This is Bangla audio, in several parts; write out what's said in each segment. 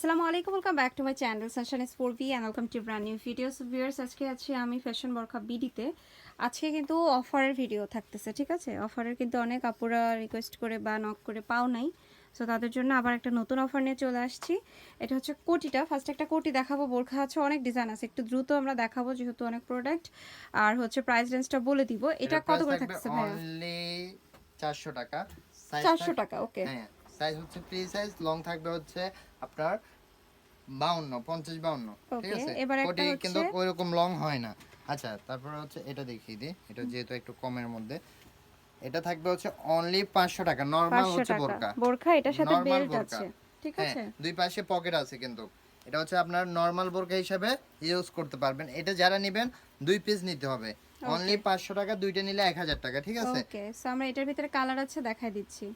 আসসালামু আলাইকুম welcome back to my channel সানশান is four B and welcome to brand new videos viewers আজকে আছি আমি ফ্যাশন বরখা বিডিতে আজকে কিন্তু অফারের ভিডিও থাকতেছে ঠিক আছে? অফারের কিন্তু অনেক আপুরা রিকোয়েস্ট করে বা নক করে পাও নাই। সো তাদের জন্য আবার একটা নতুন অফার নিয়ে চলে আসছি। এটা হচ্ছে কোটিটা। ফার্স্ট একটা কোটি দেখাবো। বোরখা আছে অনেক ডিজাইন আছে। একটু দ্রুত আমরা দেখাবো যেহেতু অনেক প্রোডাক্ট আর হচ্ছে প্রাইস রেঞ্জটা বলে দিব। এটা কত করে থাকতেছে অনলি 400 টাকা। Size চারশো থাক- টাকা ওকে হ্যাঁ। সাইজ হচ্ছে ফ্রি সাইজ লং থাকবে হচ্ছে আপনার 52 50 52 ঠিক আছে? এবার একটা কোটি কিন্তু ওইরকম লং হয় না। আচ্ছা তারপরে হচ্ছে এটা দেখিয়ে দিই। এটা যেহেতু একটু কমের মধ্যে। এটা থাকবে হচ্ছে অনলি 500 টাকা নরমাল হচ্ছে টাকা। বোরকা। এটার সাথে বেল্ট আছে ঠিক হ্যাঁ আছে? দুই পাশে পকেট আছে কিন্তু। এটা হচ্ছে আপনার নরমাল বোরকা হিসাবে ইউজ করতে পারবেন। এটা যারা নেবেন দুই পিস নিতে হবে। অনলি 500 টাকা দুইটা নিলে 1000 টাকা ঠিক আছে? ওকে সো আমরা এটার ভিতরে কালার আছে দেখাই দিচ্ছি।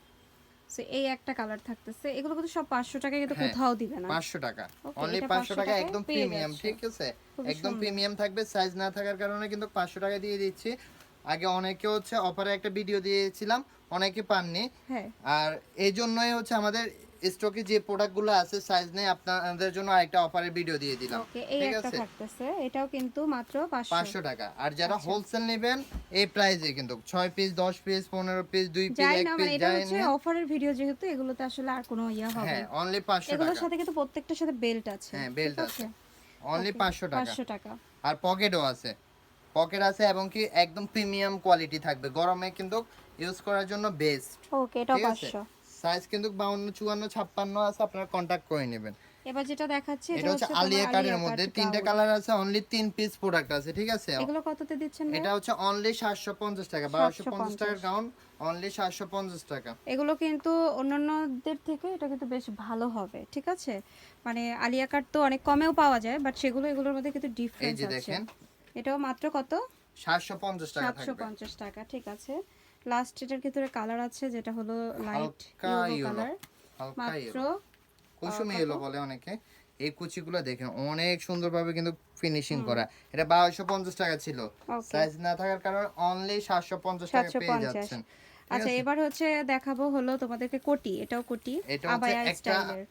সো এই একটা কালার থাকতেছে। এগুলো কিন্তু সব 500 টাকা কিন্তু হ্যাঁ, কোথাও দিবে না। 500 টাকা। অনলি 500 টাকা একদম প্রিমিয়াম ঠিক আছে? একদম প্রিমিয়াম থাকবে সাইজ না থাকার কারণে কিন্তু 500 টাকা দিয়ে দিচ্ছি। আগে অনেকে হচ্ছে অফারে একটা ভিডিও দিয়েছিলাম অনেকে পাননি। হ্যাঁ। আর এই জন্যই হচ্ছে আমাদের স্টকে যে প্রোডাক্টগুলো আছে সাইজ নেই আপনাদের জন্য আরেকটা অফারের ভিডিও দিয়ে দিলাম। ঠিক আছে? এটাও কিন্তু মাত্র 500 পাঁচশো টাকা। আর যারা আচ্ছা। হোলসেল নেবেন এই প্রাইসে কিন্তু ছয় পিস দশ পিস পনেরো পিস দুই পিস যাই এক না পিস মানে এটা যাই হচ্ছে অফারের ভিডিও যেহেতু এগুলোতে আসলে আর কোনো ইয়া হবে হ্যাঁ না। অনলি পাঁচশো এগুলোর টাকা। সাথে কিন্তু প্রত্যেকটার সাথে বেল্ট আছে হ্যাঁ বেল্ট আছে? অনলি পাঁচশো টাকা। 500 টাকা। আর পকেটও আছে। পকেট আছে এবং কি একদম প্রিমিয়াম কোয়ালিটি থাকবে। গরমে কিন্তু ইউজ করার জন্য বেস্ট ওকে এটাও 500 সাইজ কিন্তু বাউন্ন চুয়ান্ন ছাপ্পান্ন আছে আপনারা কন্ট্যাক্ট করে নেবেন। এবার যেটা দেখাচ্ছি এটা হচ্ছে আলিয়া কার্ডের মধ্যে। তিনটা কালার আছে অনলি তিন পিস প্রোডাক্ট আছে ঠিক আছে? এগুলো কততে দিচ্ছেন এটা হচ্ছে অনলি সাতশো পঞ্চাশ টাকা বারোশো পঞ্চাশ টাকার গাউন অনলি সাতশো পঞ্চাশ টাকা। এগুলো কিন্তু অন্যান্যদের থেকে এটা কিন্তু বেশ ভালো হবে ঠিক আছে? মানে আলিয়া কাট তো অনেক কমেও পাওয়া যায় বাট সেগুলো এগুলোর মধ্যে কিন্তু এই ডিফারেন্স যে আছে। দেখেন। এটাও মাত্র কত? সাতশো পঞ্চাশ টাকা সাতশো থাকবে পঞ্চাশ টাকা ঠিক আছে? লাস্ট এটার ভিতরে কালার আছে যেটা হলো লাইট ইয়েলো ইয়েলো কালার হালকা মাত্র ইয়েলো কুসুমি এলো বলে অনেকে। এই কুচিগুলো দেখেন অনেক সুন্দরভাবে কিন্তু ফিনিশিং করা। এটা বারোশো পঞ্চাশ টাকা ছিল। সাইজ না থাকার কারণে অনলি সাতশো পঞ্চাশ টাকা পেয়ে যাচ্ছেন। আচ্ছা এবার হচ্ছে দেখাবো হলো তোমাদেরকে কোটি। এটাও কোটি। এটা হচ্ছে আবায়া একটা স্টাইলের।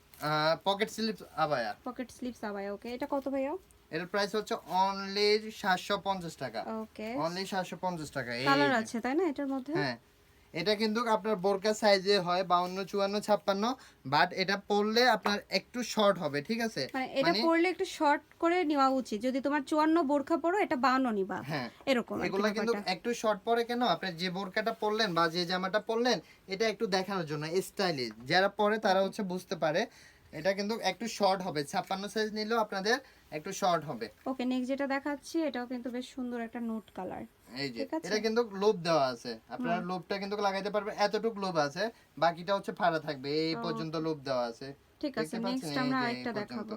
পকেট স্লিপ আবায়া। পকেট স্লিপস আবায়া ওকে এটা কত ভাইয়া? এর প্রাইস হচ্ছে অনলি সাতশো পঞ্চাশ টাকা। ওকে অনলি সাতশো পঞ্চাশ টাকা। এই কালার আছে তাই না এটার মধ্যে? হ্যাঁ। এটা কিন্তু আপনার বোরকা সাইজে হয় বাউন্ন চুয়ান্ন ছাপ্পান্ন বাট এটা পরলে আপনার একটু শর্ট হবে ঠিক আছে? মানে এটা পরলে একটু শর্ট করে নেওয়া উচিত। যদি তোমার চুয়ান্ন বোরখা পরো এটা বাউন্ন নিবা। হ্যাঁ। এরকম এগুলা কিন্তু একটু শর্ট পরে কেন? আপনি যে বোরকাটা পরলেন বা যে জামাটা পরলেন এটা একটু দেখানোর জন্য স্টাইলিশ যারা পরে তারা হচ্ছে বুঝতে পারে এটা কিন্তু একটু শর্ট হবে। ছাপ্পান্ন সাইজ নিলেও আপনাদের একটু শর্ট হবে। ওকে নেক্সট যেটা দেখাচ্ছি এটাও কিন্তু বেশ সুন্দর একটা নোট কালার এই যে এটা কিন্তু লোভ দেওয়া আছে। আপনারা লোভটা কিন্তু লাগাইতে পারবেন এতটুকু লোভ আছে। বাকিটা হচ্ছে ফাড়া থাকবে এই পর্যন্ত লোভ দেওয়া আছে। ঠিক আছে? নেক্সট আমরা আরেকটা দেখাবো।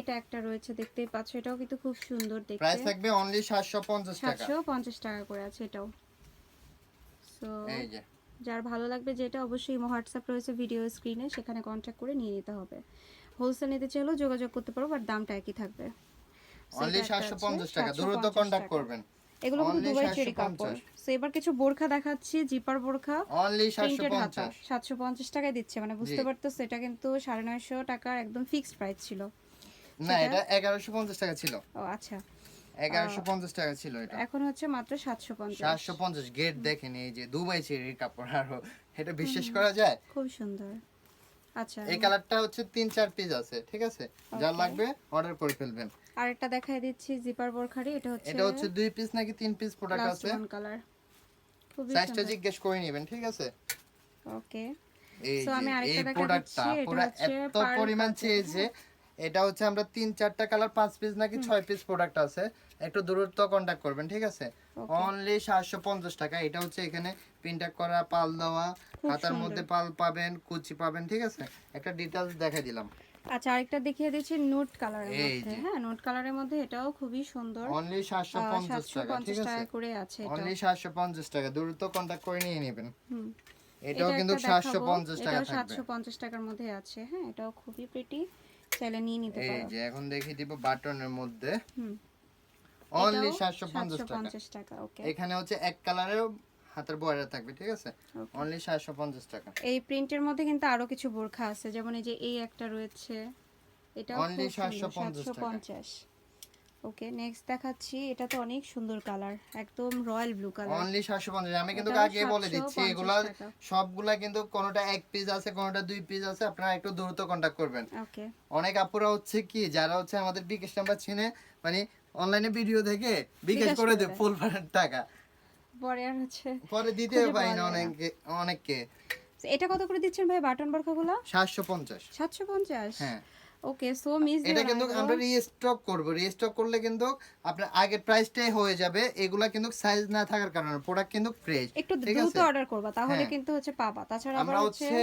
এটা একটা রয়েছে দেখতেই পাচ্ছ এটাও কিন্তু খুব সুন্দর দেখতে। প্রাইস থাকবে অনলি সাতশো পঞ্চাশ টাকা। সাতশো পঞ্চাশ টাকা করে আছে এটাও। সো এই যে। যার ভালো লাগবে যেটা অবশ্যই হোয়াটসঅ্যাপ রয়েছে ভিডিও স্ক্রিনে সেখানে কন্ট্যাক্ট করে নিয়ে নিতে হবে। হোলসেল নিতে চাইলেও যোগাযোগ করতে পারো বাট দামটা একই থাকবে। অনলি এটা একটা সাতশো আছে, পঞ্চাশ টাকা। 750 দ্রুত কন্ট্যাক্ট করবেন। এগুলো কিন্তু দুবাই চেরি কাপড় সো এবার কিছু বোরখা দেখাচ্ছি জিপার বোরখা অনলি সাতশো প্রিন্টেড হাতা। পঞ্চাশ। সাতশো পঞ্চাশ টাকায় দিচ্ছে মানে বুঝতে পারতেছো এটা কিন্তু সাড়ে নয়শো টাকার একদম ফিক্সড প্রাইস ছিল। না এটা এগারোশো পঞ্চাশ টাকা ছিল। ও আচ্ছা। এগারোশো পঞ্চাশ টাকা ছিল এটা। এখন হচ্ছে মাত্র সাতশো পঞ্চাশ। সাতশো পঞ্চাশ গেট দেখেন এই যে দুবাই চেরির কাপড় আরও এটা বিশ্বাস করা যায়? খুব সুন্দর। আচ্ছা। এই কালারটা হচ্ছে তিন চার পিস আছে ঠিক আছে? যার লাগবে অর্ডার করে ফেলবেন। আরেকটা দেখাই দিচ্ছি জিপার বোরখারি এটা হচ্ছে এটা হচ্ছে দুই পিস নাকি তিন পিস প্রোডাক্ট আছে? কালার সাইজটা জিজ্ঞেস করে নেবেন ঠিক আছে? ওকে So, আমি আরেকটা দিচ্ছি, এটা হচ্ছে এত পরিমাণ চেয়েছে এটা হচ্ছে আমরা তিন চারটা কালার পাঁচ পিস নাকি ছয় পিস প্রোডাক্ট আছে। একটু দূরত্ব কন্টাক্ট করবেন ঠিক আছে? অনলি সাতশো পঞ্চাশ টাকা। এটা হচ্ছে এখানে প্রিন্টার করা পাল দেওয়া হাতার মধ্যে পাল পাবেন কুচি পাবেন ঠিক আছে? একটা ডিটেলস দেখাই দিলাম। আচ্ছা আরেকটা দেখিয়ে দিচ্ছি নোট কালারের মধ্যে। হ্যাঁ নোট কালারের মধ্যে এটাও খুবই সুন্দর। অনলি সাতশো পঞ্চাশ সাতশো টাকা ঠিক আছে? করে আছে এটা অনলি সাতশো পঞ্চাশ টাকা। দূরত্ব কন্টাক্ট করে নিয়ে নেবেন। হুম। এটাও কিন্তু একটা সাতশো দেখাবো, পঞ্চাশ টাকা থাকবে। সাতশো পঞ্চাশ টাকার মধ্যে আছে। হ্যাঁ এটাও খুবই প্রিটি চাইলে নিয়ে নিতে এই যে এখন দেখিয়ে দিব বাটনের মধ্যে। হুম। অনলি এটাও সাতশো পঞ্চাশ টাকা। পঞ্চাশ টাকা ওকে এখানে হচ্ছে এক কালারের হাতের বয়রা থাকবে ঠিক আছে? অনলি সাতশো পঞ্চাশ টাকা। এই প্রিন্টের মধ্যে কিন্তু আরও কিছু বোরখা আছে যেমন এই যে এই একটা রয়েছে। এটা অনলি 750 টাকা। ওকে নেক্সট দেখাচ্ছি। এটা তো অনেক সুন্দর কালার একদম রয়্যাল ব্লু কালার অনলি সাতশো পঞ্চাশ আমি কিন্তু আগে বলে দিচ্ছি এগুলা সবগুলা কিন্তু কোনোটা এক পিস আছে কোনোটা দুই পিস আছে আপনারা একটু দ্রুত কন্ট্যাক্ট করবেন। ওকে অনেক আপুরা হচ্ছে কি যারা হচ্ছে আমাদের বিকাশ নাম্বার চিনে মানে অনলাইনে ভিডিও দেখে বিকাশ করে দেয়। ফুল টাকা। পরে আর হচ্ছে পরে দিতে পারি না অনেকে অনেককে। এটা কত করে দিচ্ছেন ভাই বাটন বরখাগুলো? সাতশো পঞ্চাশ। সাতশো পঞ্চাশ? হ্যাঁ। ওকে সো মিস এটা কিন্তু আমরা রিস্টক করব। রিস্টক করলে কিন্তু আপনার আগের প্রাইসটাই হয়ে যাবে। এগুলা কিন্তু সাইজ না থাকার কারণে প্রোডাক্ট কিন্তু ফ্রেশ একটু দ্রুত অর্ডার করবা তাহলে হ্যাঁ। কিন্তু হচ্ছে পাবা। তাছাড়া আমরা হচ্ছে হচ্ছে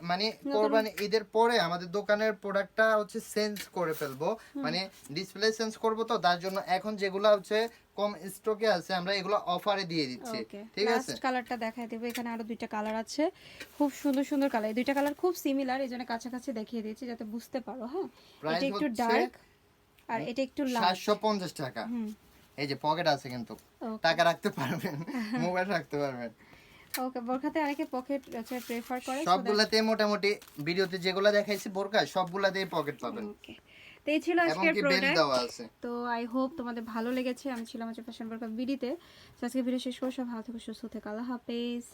মানে কোরবানি ঈদের পরে আমাদের দোকানের প্রোডাক্টটা হচ্ছে চেঞ্জ করে ফেলব। মানে ডিসপ্লে চেঞ্জ করব তো তার জন্য এখন যেগুলো হচ্ছে কম স্টকে আছে আমরা এগুলো অফারে দিয়ে দিচ্ছি। ঠিক আছে? লাস্ট কালারটা দেখাই দেবো। এখানে আরও দুইটা কালার আছে। খুব সুন্দর সুন্দর কালার এই দুইটা কালার খুব সিমিলার এই জন্য কাছাকাছি দেখিয়ে দিয়েছি যাতে বুঝতে পারো হ্যাঁ? এটা একটু ডার্ক আর এটা একটু লাল সাতশো পঞ্চাশ টাকা। এই যে পকেট আছে কিন্তু। টাকা রাখতে পারবেন মোবাইল রাখতে পারবেন। ওকে বোরখাতে অনেকে পকেট হচ্ছে প্রেফার করে সবগুলাতে মোটামুটি ভিডিওতে যেগুলা দেখাইছি বোরকা সবগুলাতেই পকেট পাবেন। ওকে তো এই ছিল আজকের প্রোডাক্ট তো আই হোপ তোমাদের ভালো লেগেছে। আমি ছিলাম হচ্ছে ফ্যাশন বোরকা বিডিতে আজকে ভিডিও শেষ করে সব ভালো থেকে সুস্থ থেকে। আল্লাহ হাফেজ।